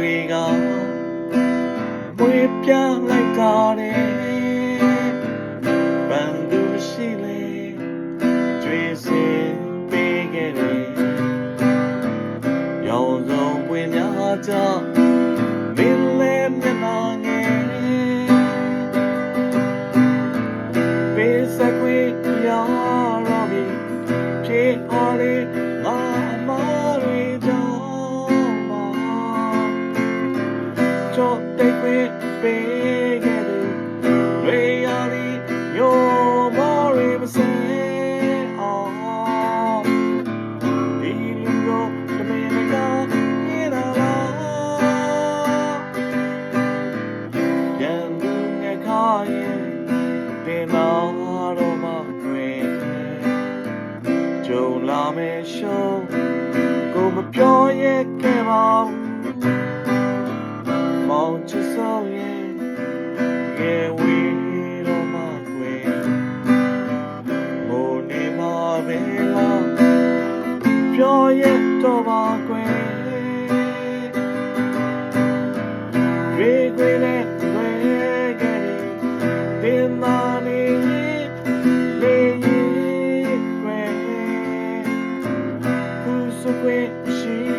တွေကမွေပြလိုက်ကြတယ်ဘန်သူရှိလေကျွေးစင်ပေးခဲ့တယ်ရောင်စုံပွင့်များကြ တိတ်ခွင့်ပေးခဲ့သူတွေရာဒီညိုမော်ရီမစင်အောင်ဒီလူတို့တမင်ကနေလာလားကြံလူငယ်ခါရင်ပင်မာတော့မှတွေ့ကြုံလာမယ်ရှုံးကိုမပြောရဲခဲ့ပါဘူး ချစ်ဆောင်ရဲ့ရဲ့ဝေးတော့မှကွယ်ငိုနေမှာပဲလားပြောရတော့ပါကွယ်ရေခွေနဲ့လွယ်ကြတယ်ပင်မနေလေရေခွေခုစုခွေရှိ